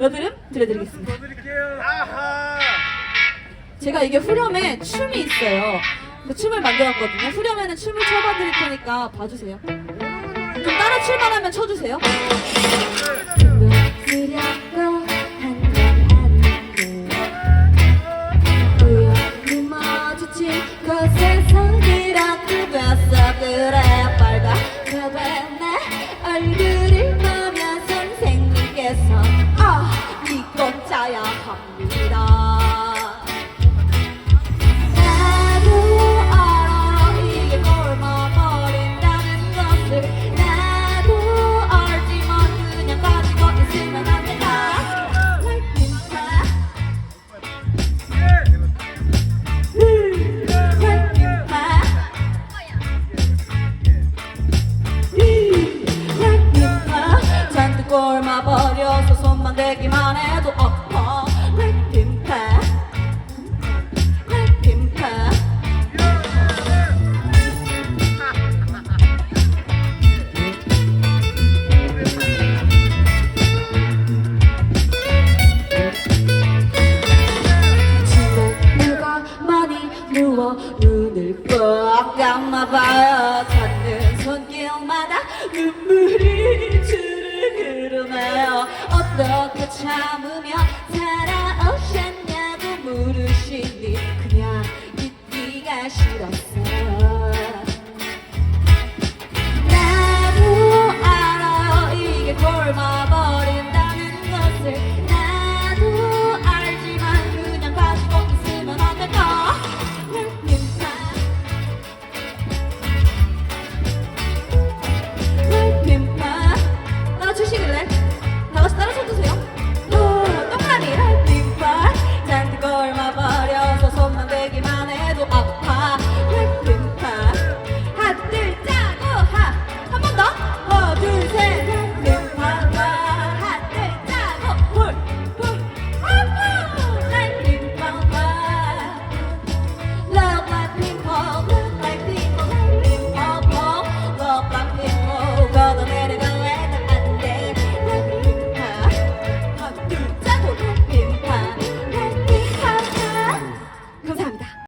여드름 들려드리겠습니다. 아하. 제가 이게 후렴에 춤이 있어요. 그 춤을 만들었거든요. 후렴에는 춤을 춰봐 드릴 테니까 봐주세요. 좀 따라 칠만 하면 쳐주세요. 이렇게 됐어 그래 된내 얼굴 잔뜩 굶어버려서 손만 대기만 해도 많이 누워 눈을 꼭 감아봐요 찾는 손길마다 눈물이 I should have